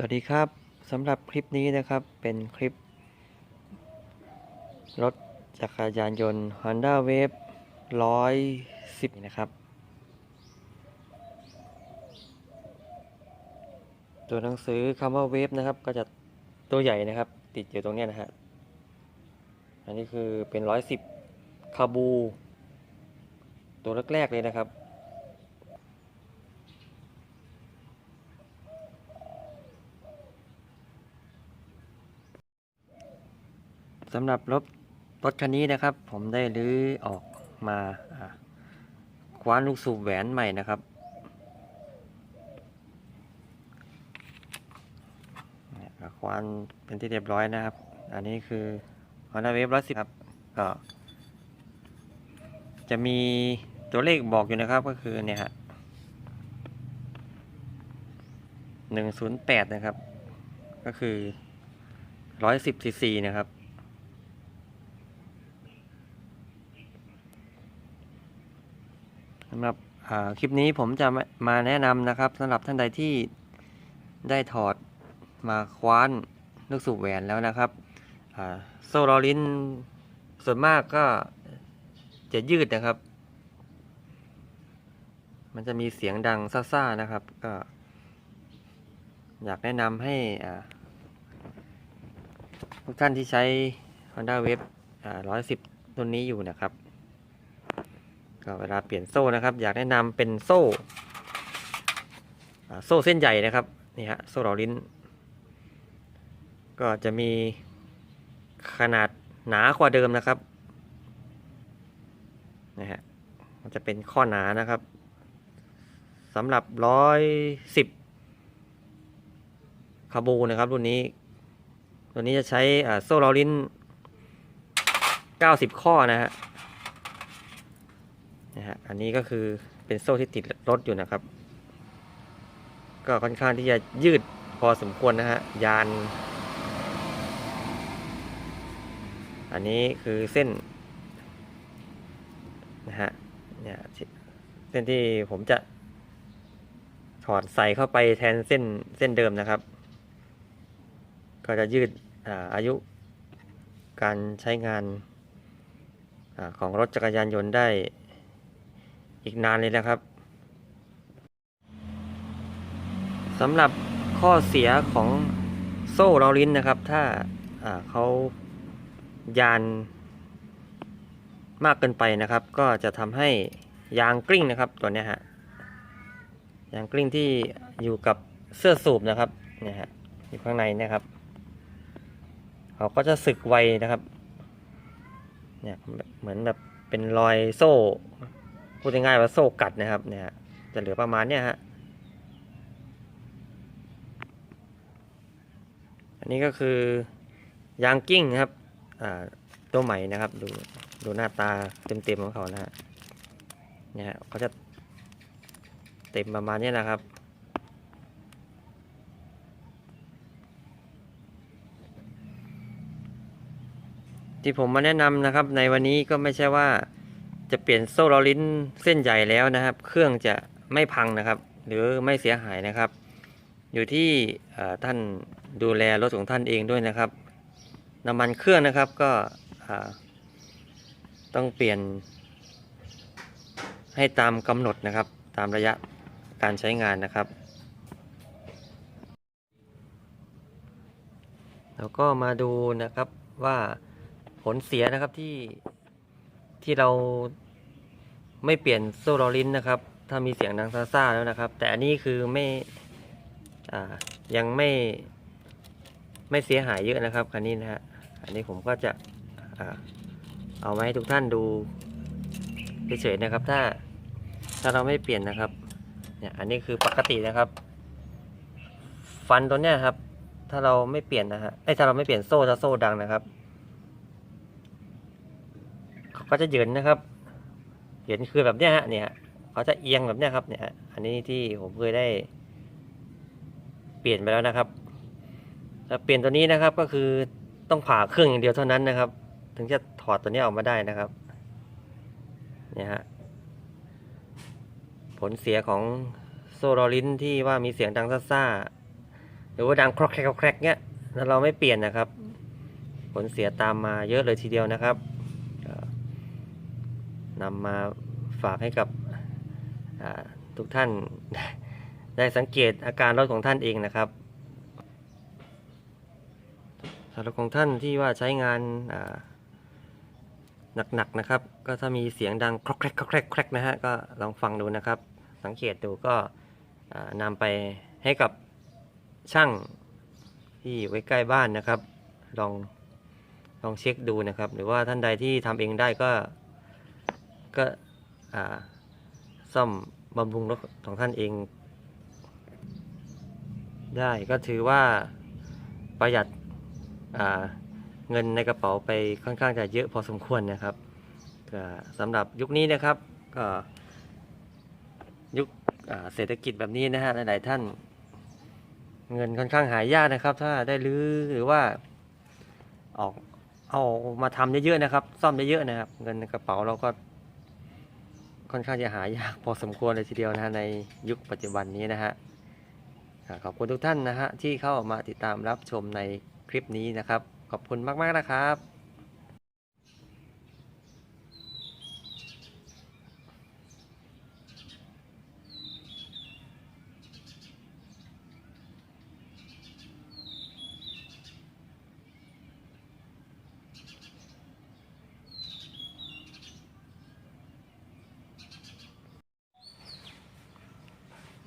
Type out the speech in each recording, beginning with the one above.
สวัสดีครับสำหรับคลิปนี้นะครับเป็นคลิป รถจักรยานยนต์ Honda Wave 110 นะครับ ตัวหนังสือคำว่า Wave นะครับ ก็จะตัวใหญ่นะครับ ติดอยู่ตรงนี้นะฮะอันนี้คือเป็น 110 คาบู ตัวแรกๆเลยนะครับ สำหรับรถรถคันนี้นะครับ ผมได้รื้อออกมาคว้านลูกสูบแหวนใหม่นะครับเนี่ยคว้านเป็นที่เรียบร้อยนะครับ อันนี้คือ Honda Wave 110ครับก็จะมีตัวเลขบอกอยู่นะครับก็คือเนี่ยฮะหนึ่งศูนย์แปดนะครับ ก็คือร้อยสิบซีซีนะครับ สำหรับคลิปนี้ผมจะมาแนะนำนะครับสำหรับท่านใดที่ได้ถอดมาคว้านลูกสูบแหวนแล้วนะครับโซ่ลอลินส่วนมากก็จะยืดนะครับ มันจะมีเสียงดังซ่าๆนะครับ ก็ อยากแนะนำให้ทุกท่านที่ใช้ Honda Wave 110รุ่นนี้อยู่นะครับ ก็เวลาเปลี่ยนโซ่นะครับ อยากแนะนำเป็นโซ่โซ่เส้นใหญ่นะครับนี่ฮะโซ่เหลาลิ้น ก็จะมีขนาดหนากว่าเดิมนะครับนะฮะมันจะเป็นข้อหนานะครับสำหรับร้อยสิบคาบูนะครับรุ่นนี้ตัวนี้จะใช้อ่าโซ่เหลาลิ้น90 ข้อนะฮะ นะฮะอันนี้ก็คือเป็นโซ่ที่ติดรถอยู่นะครับ ก็ค่อนข้างที่จะยืดพอสมควรนะฮะยาน อันนี้คือเส้นนะฮะเนี่ยเส้นที่ผมจะถอดใส่เข้าไปแทนเส้นเส้นเดิมนะครับ ก็จะยืดอาอายุการใช้งานอของรถจักรยานยนต์ได้ อีกนานเลยนะครับสำหรับข้อเสียของโซ่เราลิ้นนะครับ ถ้าเขายานมากเกินไปนะครับ ก็จะทำให้ยางกลิ้งนะครับตัวนี้ฮะยางกลิ้งที่อยู่กับเสื้อสูบนะครับเนี่ยฮะอยู่ข้างในนะครับเขาก็จะสึกไวนะครับเนี่ยเหมือนแบบเป็นรอยโซ่ พูดง่ายๆว่าโซ่กัดนะครับ เนี่ยจะเหลือประมาณเนี้ยฮะอันนี้ก็คือยางกิ้งนะครับตัวใหม่นะครับ ดูดูหน้าตาเต็มๆของเขานะฮะเนี่ยฮะเขาจะเต็มประมาณนี้นะครับที่ผมมาแนะนำนะครับในวันนี้ก็ไม่ใช่ว่า จะเปลี่ยนโซ่ล้อลิ้นเส้นใหญ่แล้วนะครับ เครื่องจะไม่พังนะครับ หรือไม่เสียหายนะครับ อยู่ที่ท่านดูแลรถของท่านเองด้วยนะครับ น้ำมันเครื่องนะครับก็ต้องเปลี่ยนให้ตามกำหนดนะครับ ตามระยะการใช้งานนะครับ แล้วก็มาดูนะครับว่าผลเสียนะครับที่ ที่เราไม่เปลี่ยนโซ่ลอลิ้นนะครับ ถ้ามีเสียงดังซ่าๆแล้วนะครับ แต่อันนี้คือไม่ยังไม่ไม่เสียหายเยอะนะครับคันนี้นะฮะอันนี้ผมก็จะอ่าเอามาให้ทุกท่านดูเฉยๆนะครับ ถ้าถ้าเราไม่เปลี่ยนนะครับเนี่ยอันนี้คือปกตินะครับ ฟันตัวเนี้ยครับ ถ้าเราไม่เปลี่ยนนะฮะไอ้ถ้าเราไม่เปลี่ยนโซ่จะโซ่ดังนะครับ ก็จะเหยินนะครับเหยินคือแบบเนี้ยฮะเนี่ยเขาจะเอียงแบบเนี้ยครับเนี่ยอันนี้ที่ผมเคยได้ เปลี่ยนไปแล้วนะครับถ้าเปลี่ยนตัวนี้นะครับก็คือต้องผ่าเครื่องอย่างเดียวเท่านั้นนะครับ ถึงจะถอดตัวนี้ออกมาได้นะครับเนี่ยฮะผลเสียของโซลอลินที่ว่ามีเสียงดังซ่าๆหรือว่าดังครอกแครกแครกเนี้ยแล้วเราไม่เปลี่ยนนะครับ ผลเสียตามมาเยอะเลยทีเดียวนะครับ นำมาฝากให้กับทุกท่านได้สังเกตอาการรถของท่านเองนะครับสำหรับของท่านที่ว่าใช้งานหนักๆนะครับ ก็ถ้ามีเสียงดังครอกแครกครอกแครกครกนะฮะก็ลองฟังดูนะครับ สังเกตดูก็นำไปให้กับช่างที่ไว้ใกล้บ้านนะครับ ลองลองเช็คดูนะครับ หรือว่าท่านใดที่ทำเองได้ก็ ก็ซ่อมบำรุงรถของท่านเอง ได้ก็ถือว่าประหยัดเงินในกระเป๋าไปค่อนข้างจะเยอะพอสมควรนะครับสำหรับยุคนี้นะครับก็ยุคเศรษฐกิจแบบนี้นะฮะหลาย ๆ ท่าน เงินค่อนข้างหายากนะครับ ถ้าได้รื้อหรือว่าออกเอามาทำเยอะ ๆ นะครับ ซ่อมเยอะ ๆ นะครับ เงินในกระเป๋าเราก็ ค่อนข้างจะหายากพอสมควรเลยทีเดียวนะฮะในยุคปัจจุบันนี้นะฮะขอบคุณทุกท่านนะฮะที่เข้ามาติดตามรับชมในคลิปนี้นะครับ ขอบคุณมาก ๆ นะครับ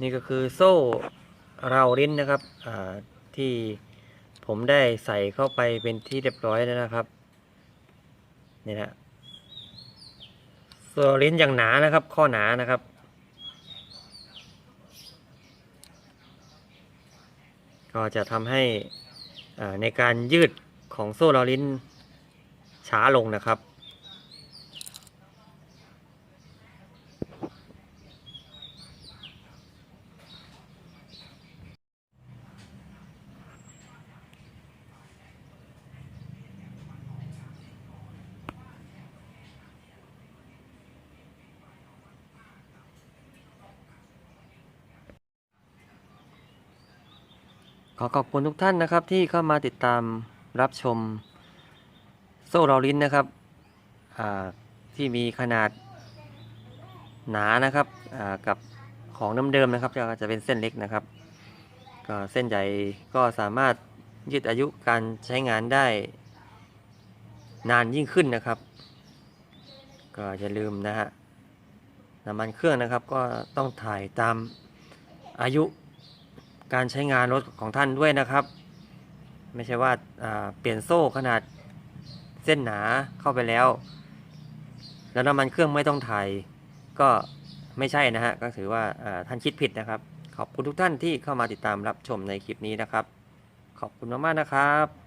นี่ก็คือโซ่เราลิ้นนะครับที่ผมได้ใส่เข้าไปเป็นที่เรียบร้อยแล้วนะครับนี่นะโซ่ลิ้นอย่างหนานะครับ ข้อหนานะครับก็จะทำให้ในการยืดของโซ่เราลิ้นช้าลงนะครับ อขอบคุณทุกท่านนะครับที่เข้ามาติดตามรับชมโซ่เราลิ้นนะครับที่มีขนาดหนานะครับกับของเดิมๆนะครับจะจะเป็นเส้นเล็กนะครับก็เส้นใหญ่ก็สามารถยืดอายุการใช้งานได้นานยิ่งขึ้นนะครับ ก็อย่าลืมนะฮะน้ำมันเครื่องนะครับก็ต้องถ่ายตามอายุ การใช้งานรถของท่านด้วยนะครับ ไม่ใช่ว่าาเปลี่ยนโซ่ขนาดเส้นหนาเข้าไปแล้ว แล้วน้ำมันเครื่องไม่ต้องถ่ายก็ไม่ใช่นะฮะก็ถือว่าอ่าท่านคิดผิดนะครับ ขอบคุณทุกท่านที่เข้ามาติดตามรับชมในคลิปนี้นะครับ ขอบคุณมากๆนะครับ